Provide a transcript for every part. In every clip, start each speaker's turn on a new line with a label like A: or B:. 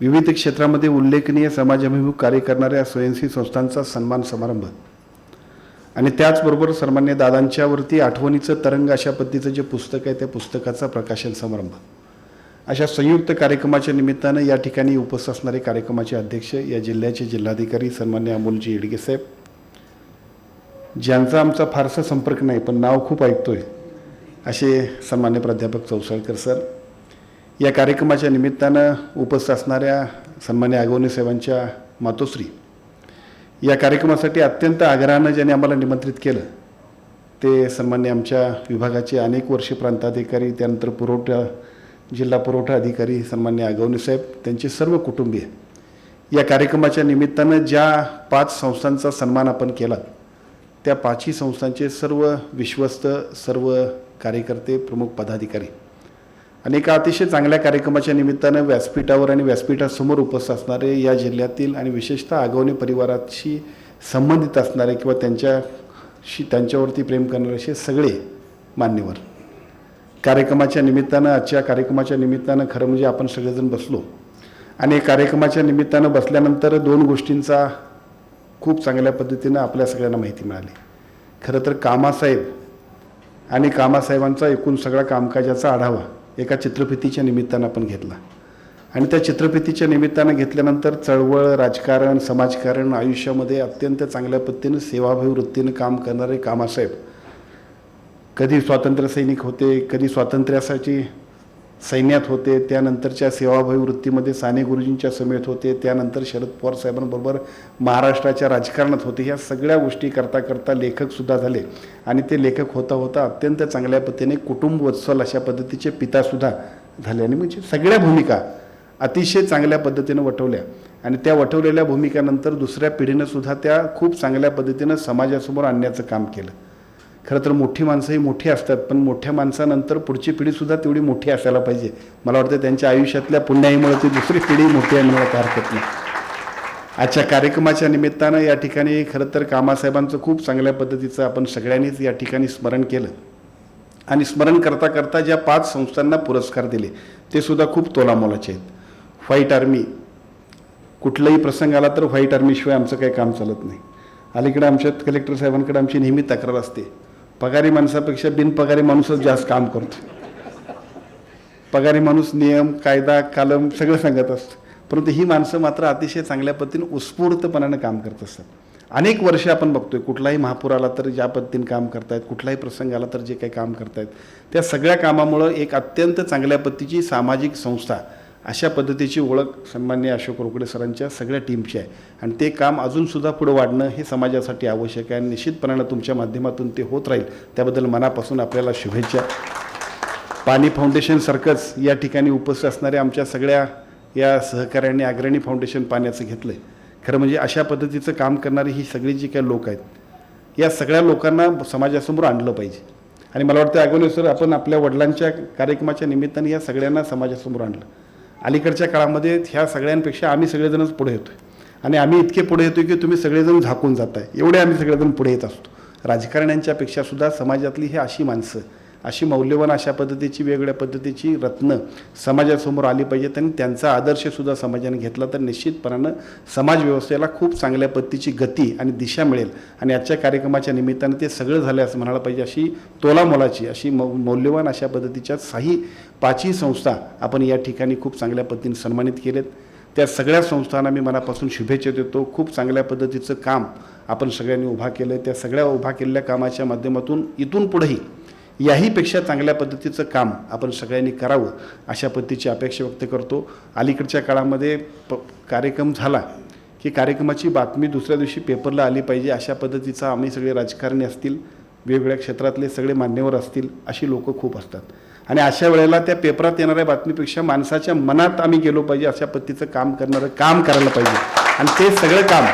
A: विविध क्षेत्रामध्ये उल्लेखनीय समाजाभिमुख कार्य करणाऱ्या स्वयंसेवी संस्थांचा सन्मान समारंभ. आणि त्याचबरोबर सन्मान्य दादांच्यावरती आठवणीचं तरंग अशा पद्धतीचं जे पुस्तक आहे त्या पुस्तकाचा प्रकाशन समारंभ. अशा संयुक्त कार्यक्रमाच्या निमित्तानं या ठिकाणी उपस्थित असणारे कार्यक्रमाचे अध्यक्ष या जिल्ह्याचे जिल्हाधिकारी सन्मान्य अमोलजी येडगे साहेब. ज्यांचा आमचा फारसा संपर्क नाही पण नाव खूप ऐकतोय असे सन्मान्य प्राध्यापक चौसाळकर सर. या कार्यक्रमाच्या निमित्तानं उपस्थित असणाऱ्या सन्मान्य आगवणे साहेबांच्या मातोश्री या कार्यक्रमासाठी अत्यंत आग्रहानं ज्यांनी आम्हाला निमंत्रित केलं ते सन्मान्य आमच्या विभागाचे अनेक वर्षे प्रांताधिकारी त्यानंतर पुरवठा जिल्हा पुरवठा अधिकारी सन्मान्य आगवणे साहेब त्यांचे सर्व कुटुंबीय या कार्यक्रमाच्या निमित्तानं ज्या पाच संस्थांचा सन्मान आपण केला त्या पाचही संस्थांचे सर्व विश्वस्त सर्व कार्यकर्ते प्रमुख पदाधिकारी आणि एका अतिशय चांगल्या कार्यक्रमाच्या निमित्तानं व्यासपीठावर आणि व्यासपीठासमोर उपस्थित असणारे या जिल्ह्यातील आणि विशेषतः आगवणे परिवाराशी संबंधित असणारे किंवा त्यांच्याशी त्यांच्यावरती प्रेम करणारे असे सगळे मान्यवर. कार्यक्रमाच्या निमित्तानं आजच्या कार्यक्रमाच्या निमित्तानं खरं म्हणजे आपण सगळेजण बसलो. आणि कार्यक्रमाच्या निमित्तानं बसल्यानंतर दोन गोष्टींचा खूप चांगल्या पद्धतीनं आपल्या सगळ्यांना माहिती मिळाली. खरं तर कामासाहेब आणि कामासाहेबांचा एकूण सगळा कामकाजाचा आढावा एका चित्रफितीच्या निमित्तानं आपण घेतला. आणि त्या चित्रफितीच्या निमित्तानं घेतल्यानंतर चळवळ राजकारण समाजकारण आयुष्यामध्ये अत्यंत चांगल्या पद्धतीनं सेवाभावी वृत्तीनं काम करणारे कामासाहेब. कधी स्वातंत्र्यसैनिक होते कधी स्वातंत्र्यासाठी सैन्यात होते त्यानंतरच्या सेवाभावी वृत्तीमध्ये साने गुरुजींच्या समेत होते त्यानंतर शरद पवार साहेबांबरोबर महाराष्ट्राच्या राजकारणात होते. ह्या सगळ्या गोष्टी करता करता लेखकसुद्धा झाले. आणि ते लेखक होता होता अत्यंत चांगल्या पद्धतीने कुटुंब वत्सल अशा पद्धतीचे पितासुद्धा झाले. आणि म्हणजे सगळ्या भूमिका अतिशय चांगल्या पद्धतीनं वटवल्या आणि त्या वटवलेल्या भूमिकानंतर दुसऱ्या पिढीनं सुद्धा त्या खूप चांगल्या पद्धतीनं समाजासमोर आणण्याचं काम केलं. खरं तर मोठी माणसं ही मोठी असतात पण मोठ्या माणसानंतर पुढची पिढीसुद्धा तेवढी मोठी असायला पाहिजे. मला वाटतं त्यांच्या आयुष्यातल्या पुण्याईमुळे ती दुसरी पिढी मोठी आहे म्हणायला काय हरकत नाही. आजच्या कार्यक्रमाच्या निमित्तानं या ठिकाणी खरं तर कामासाहेबांचं खूप चांगल्या पद्धतीचं आपण सगळ्यांनीच या ठिकाणी स्मरण केलं. आणि स्मरण करता करता ज्या पाच संस्थांना पुरस्कार दिले ते सुद्धा खूप तोलामोलाचे आहेत. व्हाईट आर्मी कुठलाही प्रसंग आला तर व्हाईट आर्मीशिवाय आमचं काही काम चालत नाही. अलीकडे आमच्या कलेक्टर साहेबांकडे आमची नेहमी तक्रार असते पगारी माणसापेक्षा बिनपगारी माणूसच जास्त काम करतो. पगारी माणूस नियम कायदा कालम सगळं सांगत असतं. परंतु ही माणसं मात्र अतिशय चांगल्या पद्धतीने उत्स्फूर्तपणानं काम करत असतात. अनेक वर्षे आपण बघतोय कुठलाही महापूर आला तर ज्या पद्धतीने काम करतायत कुठलाही प्रसंग आला तर जे काही काम करतायत त्या सगळ्या कामामुळं एक अत्यंत चांगल्या पद्धतीची सामाजिक संस्था अशा पद्धतीची ओळख सन्मान्य अशोक रोकडे सरांच्या सगळ्या टीमची आहे. आणि ते काम अजूनसुद्धा पुढं वाढणं हे समाजासाठी आवश्यक आहे आणि निश्चितपणानं तुमच्या माध्यमातून ते होत राहील. त्याबद्दल मनापासून आपल्याला शुभेच्छा. पाणी फाउंडेशन सर्कस या ठिकाणी उपस्थित असणाऱ्या आमच्या सगळ्या या सहकाऱ्यांनी अग्रणी फाउंडेशन पाण्याचं घेतलं आहे खरं म्हणजे अशा पद्धतीचं काम करणारी ही सगळी जी काही लोक आहेत या सगळ्या लोकांना समाजासमोर आणलं पाहिजे. आणि मला वाटतं अगोदर सर आपण आपल्या वडिलांच्या कार्यक्रमाच्या निमित्ताने या सगळ्यांना समाजासमोर आणलं. अलीकडच्या काळामध्ये ह्या सगळ्यांपेक्षा आम्ही सगळेजणच पुढे येतो आहे आणि आम्ही इतके पुढे येतोय की तुम्ही सगळेजण झाकून जाताय. एवढे आम्ही सगळेजण पुढे येत असतो. राजकारण्यांच्यापेक्षा सुद्धा समाजातली ही अशी माणसं अशी मौल्यवान अशा पद्धतीची वेगवेगळ्या पद्धतीची रत्न समाजासमोर आली पाहिजेत आणि त्यांचा आदर्शसुद्धा समाजाने घेतला तर निश्चितपणानं समाज व्यवस्थेला खूप चांगल्या पद्धतीची गती आणि दिशा मिळेल. आणि आजच्या कार्यक्रमाच्या निमित्तानं ते सगळं झालं असं म्हणायला पाहिजे अशी तोलामोलाची अशी मौ मौल्यवान अशा पद्धतीच्या साही पाचही संस्था आपण या ठिकाणी खूप चांगल्या पद्धतीने सन्मानित केलेत. त्या सगळ्या संस्थांना मी मनापासून शुभेच्छा देतो. खूप चांगल्या पद्धतीचं काम आपण सगळ्यांनी उभा केलं आहे त्या सगळ्या उभा केलेल्या कामाच्या माध्यमातून इथून पुढेही याहीपेक्षा चांगल्या पद्धतीचं काम आपण सगळ्यांनी करावं अशा पद्धतीची अपेक्षा व्यक्त करतो. अलीकडच्या काळामध्ये प कार्यक्रम झाला की कार्यक्रमाची बातमी दुसऱ्या दिवशी पेपरला आली पाहिजे अशा पद्धतीचा आम्ही सगळे राजकारणी असतील वेगवेगळ्या क्षेत्रातले सगळे मान्यवर असतील अशी लोकं खूप असतात. आणि अशा वेळेला त्या पेपरात येणाऱ्या बातमीपेक्षा माणसाच्या मनात आम्ही गेलो पाहिजे अशा पद्धतीचं काम करणारं काम करायला पाहिजे. आणि ते सगळं काम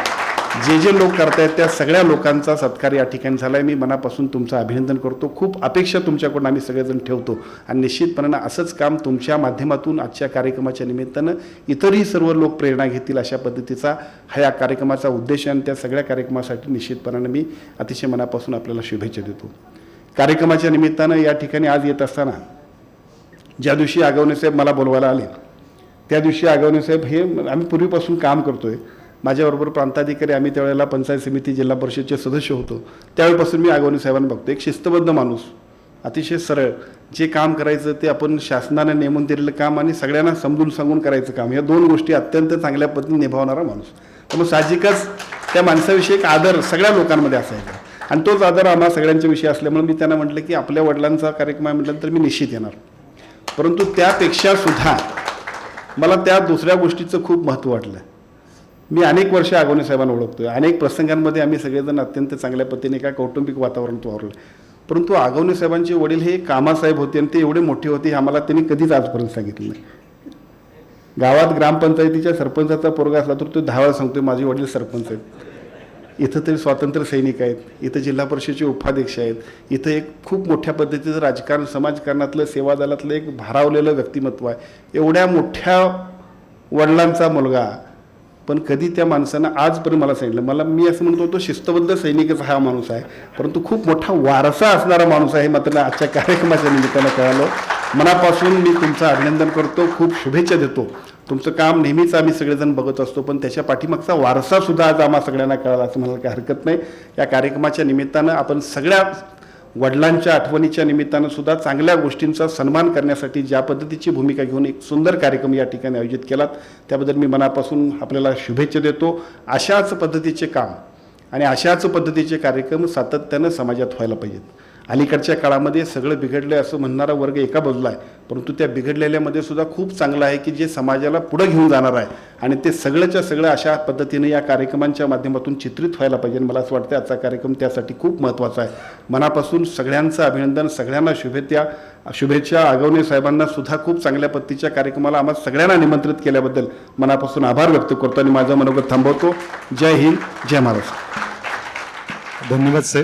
A: जे जे लोक करतायत त्या सगळ्या लोकांचा सत्कार या ठिकाणी झाला आहे मी मनापासून तुमचं अभिनंदन करतो. खूप अपेक्षा तुमच्याकडून आम्ही सगळेजण ठेवतो. आणि निश्चितपणानं असंच काम तुमच्या माध्यमातून आजच्या कार्यक्रमाच्या निमित्तानं इतरही सर्व लोक प्रेरणा घेतील अशा पद्धतीचा हा या कार्यक्रमाचा उद्देश आणि त्या सगळ्या कार्यक्रमासाठी निश्चितपणानं मी अतिशय मनापासून आपल्याला शुभेच्छा देतो. कार्यक्रमाच्या निमित्तानं या ठिकाणी आज येत असताना ज्या दिवशी आगवणे साहेब मला बोलवायला आले त्या दिवशी आगवणे साहेब हे आम्ही पूर्वीपासून काम करतो आहे माझ्याबरोबर प्रांताधिकारी आम्ही त्यावेळेला पंचायत समिती जिल्हा परिषदचे सदस्य होतो. त्यावेळेपासून मी आगवणी साहेबांना बघतो. एक शिस्तबद्ध माणूस अतिशय सरळ जे काम करायचं ते आपण शासनाने नेमून दिलेलं काम आणि सगळ्यांना समजून सांगून करायचं काम या दोन गोष्टी अत्यंत चांगल्या पद्धतीने निभावणारा माणूस. त्यामुळे साहजिकच त्या माणसाविषयी एक आदर सगळ्या लोकांमध्ये असायचा. आणि तोच आदर आम्हा सगळ्यांच्या विषयी असल्यामुळे मी त्यांना म्हटलं की आपल्या वडिलांचा कार्यक्रम आहे म्हटलं तर मी निश्चित येणार. परंतु त्यापेक्षा सुद्धा मला त्या दुसऱ्या गोष्टीचं खूप महत्त्व वाटलं. मी अनेक वर्ष आगोने साहेबांना ओळखतोय. अनेक प्रसंगांमध्ये आम्ही सगळेजण अत्यंत चांगल्या पद्धतीने एका कौटुंबिक वातावरणात वावरलं. परंतु आगवणे साहेबांचे वडील हे कामासाहेब होते आणि ते एवढे मोठे होते हे आम्हाला त्यांनी कधीच आजपर्यंत सांगितलं नाही. गावात ग्रामपंचायतीच्या सरपंचाचा पोरगा असला तर तो दहा वेळा सांगतो माझे वडील सरपंच आहेत. इथं तरी स्वातंत्र्य सैनिक आहेत इथं जिल्हा परिषदेचे उपाध्यक्ष आहेत इथं एक खूप मोठ्या पद्धतीचं राजकारण समाजकारणातलं सेवा दलातलं एक भारावलेलं व्यक्तिमत्व आहे. एवढ्या मोठ्या वडिलांचा मुलगा पण कधी त्या माणसानं आजपर्यंत मला सांगितलं मला मी असं म्हणतो तो शिस्तबद्ध सैनिकच हा माणूस आहे. परंतु खूप मोठा वारसा असणारा माणूस आहे मात्र आजच्या कार्यक्रमाच्या निमित्तानं कळालं. मनापासून मी तुमचं अभिनंदन करतो खूप शुभेच्छा देतो. तुमचं काम नेहमीच आम्ही सगळेजण बघत असतो पण त्याच्या पाठीमागचा वारसा सुद्धा आज आम्हा सगळ्यांना कळाला असं मला काही हरकत नाही. या कार्यक्रमाच्या निमित्तानं आपण सगळ्या वडिलांच्या आठवणीच्या निमित्तानं सुद्धा चांगल्या गोष्टींचा सन्मान करण्यासाठी ज्या पद्धतीची भूमिका घेऊन एक सुंदर कार्यक्रम या ठिकाणी आयोजित केलात त्याबद्दल मी मनापासून आपल्याला शुभेच्छा देतो. अशाच पद्धतीचे काम आणि अशाच पद्धतीचे कार्यक्रम सातत्यानं समाजात व्हायला पाहिजेत. अलीकडच्या काळामध्ये सगळं बिघडलं असं म्हणणारा वर्ग एका बाजूला आहे. परंतु त्या बिघडलेल्यामध्ये सुद्धा खूप चांगलं आहे की जे समाजाला पुढं घेऊन जाणार आहे. आणि ते सगळंच्या सगळं अशा पद्धतीने या कार्यक्रमांच्या माध्यमातून चित्रित व्हायला पाहिजे मला असं वाटतं आजचा कार्यक्रम त्यासाठी खूप महत्त्वाचा आहे. मनापासून सगळ्यांचं अभिनंदन सगळ्यांना शुभेच्छा शुभेच्छा आगवणे साहेबांना सुद्धा खूप चांगल्या पद्धतीच्या कार्यक्रमाला आम्हा सगळ्यांना निमंत्रित केल्याबद्दल मनापासून आभार व्यक्त करतो आणि माझं मनोगत थांबवतो. जय हिंद जय महाराष्ट्र.
B: धन्यवाद साहेब